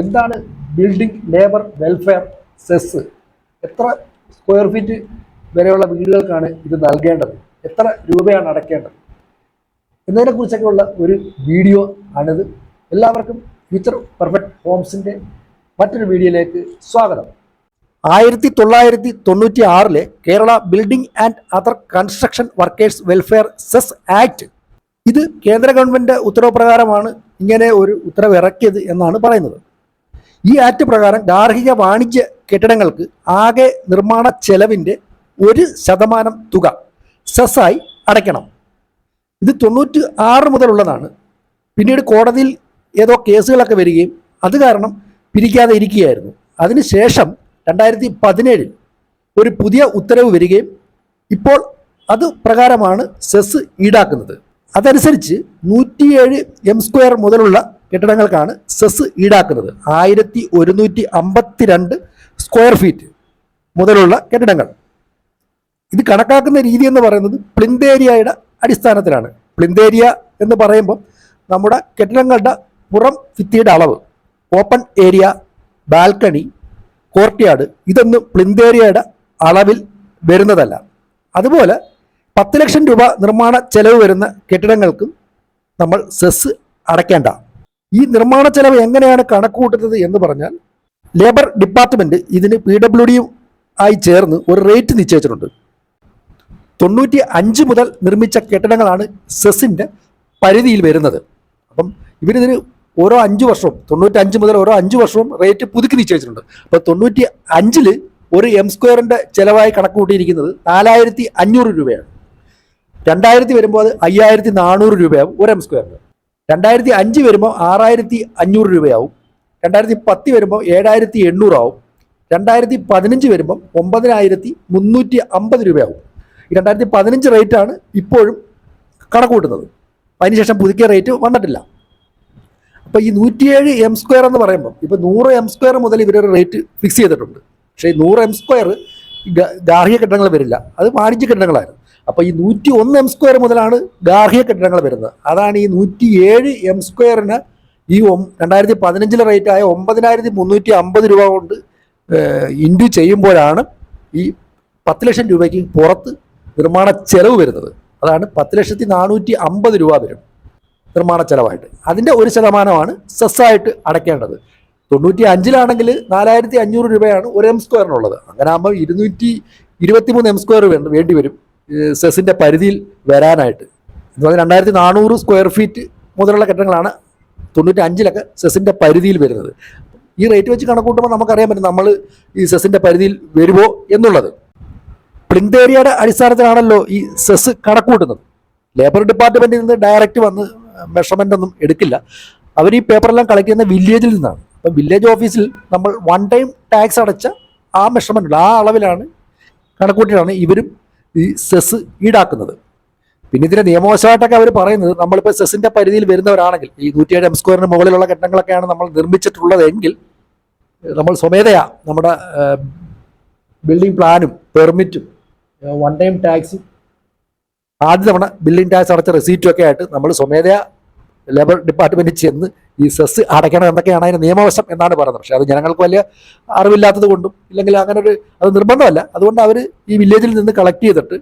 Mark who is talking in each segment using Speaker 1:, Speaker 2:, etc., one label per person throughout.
Speaker 1: എന്താണ് building labour welfare cess എത്ര square feet വരെയുള്ള വീടുകൾക്കാണ് ഇത് നൽകേണ്ടത്? എത്ര രൂപയാണ് അടയ്ക്കേണ്ടത്? എന്നതിനെക്കുറിച്ചൊക്കെയുള്ള ഒരു വീഡിയോ ആണിത്. എല്ലാവർക്കും ഫ്യൂച്ചർ പെർഫെക്റ്റ് ഹോംസിന്റെ മറ്റൊരു വീഡിയോയിലേക്ക് സ്വാഗതം. ആയിരത്തി തൊള്ളായിരത്തി തൊണ്ണൂറ്റി ആറിലെ Kerala building and other construction workers welfare cess act ഇത് കേന്ദ്ര ഗവൺമെന്റ് ഉത്തരവ് പ്രകാരമാണ് ഇങ്ങനെ ഒരു ഉത്തരവ് ഇറക്കിയത് എന്നാണ് പറയുന്നത്. ഈ ആക്ട് പ്രകാരം ഗാർഹിക വാണിജ്യ കെട്ടിടങ്ങൾക്ക് ആകെ നിർമ്മാണ ചെലവിന്റെ ഒരു ശതമാനം തുക സെസ്സായി അടയ്ക്കണം. ഇത് തൊണ്ണൂറ്റി ആറ് മുതലുള്ളതാണ്. പിന്നീട് കോടതിയിൽ ഏതോ കേസുകളൊക്കെ വരികയും അത് കാരണം പിരിക്കാതെ ഇരിക്കുകയായിരുന്നു. അതിനുശേഷം രണ്ടായിരത്തി പതിനേഴിൽ ഒരു പുതിയ ഉത്തരവ് വരികയും ഇപ്പോൾ അത് പ്രകാരമാണ് സെസ് ഈടാക്കുന്നത്. അതനുസരിച്ച് നൂറ്റിയേഴ് എം സ്ക്വയർ മുതലുള്ള കെട്ടിടങ്ങൾക്കാണ് സെസ് ഈടാക്കുന്നത്. ആയിരത്തി ഒരുന്നൂറ്റി അമ്പത്തിരണ്ട് സ്ക്വയർ ഫീറ്റ് മുതലുള്ള കെട്ടിടങ്ങൾ. ഇത് കണക്കാക്കുന്ന രീതി എന്ന് പറയുന്നത് പ്ലിന്തേരിയയുടെ അടിസ്ഥാനത്തിലാണ്. പ്ലിന്തേരിയ എന്ന് പറയുമ്പോൾ നമ്മുടെ കെട്ടിടങ്ങളുടെ പുറം ഭിത്തിയുടെ അളവ് ഓപ്പൺ ഏരിയ ബാൽക്കണി കോർട്ട്യാർഡ് ഇതൊന്നും പ്ലിന്തേരിയയുടെ അളവിൽ വരുന്നതല്ല. അതുപോലെ പത്ത് ലക്ഷം രൂപ നിർമ്മാണ ചെലവ് വരുന്ന കെട്ടിടങ്ങൾക്കും നമ്മൾ സെസ് അടയ്ക്കേണ്ട. ഈ നിർമ്മാണ ചെലവ് എങ്ങനെയാണ് കണക്കുകൂട്ടുന്നത് എന്ന് പറഞ്ഞാൽ ലേബർ ഡിപ്പാർട്ട്മെന്റ് ഇതിന് പി ഡബ്ല്യു ഡി ആയി ചേർന്ന് ഒരു റേറ്റ് നിശ്ചയിച്ചിട്ടുണ്ട്. തൊണ്ണൂറ്റി അഞ്ച് മുതൽ നിർമ്മിച്ച കെട്ടിടങ്ങളാണ് സെസിന്റെ പരിധിയിൽ വരുന്നത്. അപ്പം ഇവരിതിന് ഓരോ അഞ്ച് വർഷവും തൊണ്ണൂറ്റി അഞ്ച് മുതൽ ഓരോ അഞ്ച് വർഷവും റേറ്റ് പുതുക്കി നിശ്ചയിച്ചിട്ടുണ്ട്. അപ്പോൾ തൊണ്ണൂറ്റി അഞ്ചിൽ ഒരു എം സ്ക്വയറിന്റെ ചിലവായി കണക്ക് കൂട്ടിയിരിക്കുന്നത് നാലായിരത്തി അഞ്ഞൂറ് രൂപയാണ്. രണ്ടായിരത്തി വരുമ്പോൾ അത് അയ്യായിരത്തി നാനൂറ് രൂപയാവും ഒരു എം സ്ക്വയറിന് രണ്ടായിരത്തി അഞ്ച് വരുമ്പോൾ ആറായിരത്തി അഞ്ഞൂറ് രൂപയാവും. രണ്ടായിരത്തി പത്ത് വരുമ്പോൾ ഏഴായിരത്തി എണ്ണൂറാവും രണ്ടായിരത്തി പതിനഞ്ച് വരുമ്പം ഒമ്പതിനായിരത്തി മുന്നൂറ്റി അമ്പത് രൂപയാവും. രണ്ടായിരത്തി പതിനഞ്ച് റേറ്റാണ് ഇപ്പോഴും കണക്ക് കൂട്ടുന്നത് അതിനുശേഷം പുതുക്കിയ റേറ്റ് വന്നിട്ടില്ല. അപ്പോൾ ഈ നൂറ്റിയേഴ് എം സ്ക്വയർ എന്ന് പറയുമ്പോൾ ഇപ്പോൾ നൂറ് എം സ്ക്വയർ മുതൽ ഇവരൊരു റേറ്റ് ഫിക്സ് ചെയ്തിട്ടുണ്ട്. പക്ഷേ നൂറ് എം സ്ക്വയർ ഗാർഹിക കെട്ടിടങ്ങൾ വരില്ല. അത് വാണിജ്യ കെട്ടിടങ്ങളായിരുന്നു അപ്പോൾ ഈ നൂറ്റി ഒന്ന് എം സ്ക്വയർ മുതലാണ് ഗാർഹിക കെട്ടിടങ്ങൾ വരുന്നത്. അതാണ് ഈ നൂറ്റി ഏഴ് എം സ്ക്വയറിന് ഈ രണ്ടായിരത്തി പതിനഞ്ചിലെ റേറ്റ് ആയ ഒമ്പതിനായിരത്തി മുന്നൂറ്റി അമ്പത് രൂപ കൊണ്ട് ഇൻഡു ചെയ്യുമ്പോഴാണ് ഈ പത്ത് ലക്ഷം രൂപയ്ക്ക് പുറത്ത് നിർമ്മാണ ചെലവ് വരുന്നത്. അതാണ് പത്ത് ലക്ഷത്തി നാനൂറ്റി അമ്പത് രൂപ വരും നിർമ്മാണ ചെലവായിട്ട്. അതിന്റെ ഒരു ശതമാനമാണ് സെസ്സായിട്ട് അടയ്ക്കേണ്ടത്. തൊണ്ണൂറ്റി അഞ്ചിലാണെങ്കിൽ നാലായിരത്തി അഞ്ഞൂറ് രൂപയാണ് ഒരു എം സ്ക്വയറിനുള്ളത് അങ്ങനെ ആകുമ്പോൾ ഇരുന്നൂറ്റി ഇരുപത്തി മൂന്ന് എം സ്ക്വയർ വേണ്ടി വരും. സെസ്സിന്റെ പരിധിയിൽ വരാനായിട്ട്. എന്ന് പറഞ്ഞാൽ രണ്ടായിരത്തി നാനൂറ് സ്ക്വയർ ഫീറ്റ് മുതലുള്ള കെട്ടിടങ്ങളാണ് തൊണ്ണൂറ്റി അഞ്ചിലൊക്കെ സെസിന്റെ പരിധിയിൽ വരുന്നത്. ഈ റേറ്റ് വെച്ച് കണക്കൂട്ടുമ്പോൾ നമുക്കറിയാൻ പറ്റും നമ്മൾ ഈ സെസിന്റെ പരിധിയിൽ വരുമോ എന്നുള്ളത്. പ്ലിന്ത് ഏരിയയുടെ അടിസ്ഥാനത്തിലാണല്ലോ ഈ സെസ് കണക്കൂട്ടുന്നത്. ലേബർ ഡിപ്പാർട്ട്മെന്റിൽ നിന്ന് ഡയറക്റ്റ് വന്ന് മെഷർമെന്റ് ഒന്നും എടുക്കില്ല. അവർ ഈ പേപ്പറെല്ലാം കളക്ട് ചെയ്യുന്ന വില്ലേജിൽ നിന്നാണ്. അപ്പം വില്ലേജ് ഓഫീസിൽ നമ്മൾ വൺ ടൈം ടാക്സ് അടച്ച ആ മെഷർമെന്റ് ആ അളവിലാണ് കണക്കൂട്ടിയാണ് ഇവരും ഈ സെസ് ഈടാക്കുന്നത്. പിന്നെ ഇതിന്റെ നിയമവശമായിട്ടൊക്കെ അവർ പറയുന്നത് നമ്മളിപ്പോൾ സെസിന്റെ പരിധിയിൽ വരുന്നവരാണെങ്കിൽ ഈ നൂറ്റിയേഴ് എം സ്ക്വയറിന് മുകളിലുള്ള കെട്ടിടങ്ങളൊക്കെയാണ് നമ്മൾ നിർമ്മിച്ചിട്ടുള്ളതെങ്കിൽ നമ്മൾ സ്വമേധയാ നമ്മുടെ ബിൽഡിംഗ് പ്ലാനും പെർമിറ്റും വൺ ടൈം ടാക്സും ആദ്യ തവണ ബിൽഡിംഗ് ടാക്സ് അടച്ച റെസീറ്റും ഒക്കെ ആയിട്ട് നമ്മൾ സ്വമേധയാ ലേബർ ഡിപ്പാർട്ട്മെന്റിൽ ചെന്ന് ഈ സെസ് അടയ്ക്കണം എന്നൊക്കെയാണ് അതിന് നിയമവശം എന്നാണ് പറയുന്നത്. പക്ഷേ അത് ജനങ്ങൾക്ക് വലിയ അറിവില്ലാത്തത് കൊണ്ടും ഇല്ലെങ്കിൽ അങ്ങനെ ഒരു അത് നിർബന്ധമല്ല. അതുകൊണ്ട് അവർ ഈ വില്ലേജിൽ നിന്ന് കളക്ട് ചെയ്തിട്ട്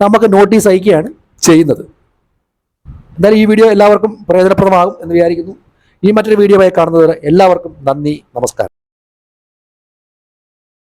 Speaker 1: നമുക്ക് നോട്ടീസ് അയക്കുകയാണ് ചെയ്യുന്നത്. എന്തായാലും ഈ വീഡിയോ എല്ലാവർക്കും പ്രയോജനപ്രദമാകും എന്ന് വിചാരിക്കുന്നു. ഈ മറ്റൊരു വീഡിയോ ആയി കാണുന്നതുവരെ എല്ലാവർക്കും നന്ദി നമസ്കാരം.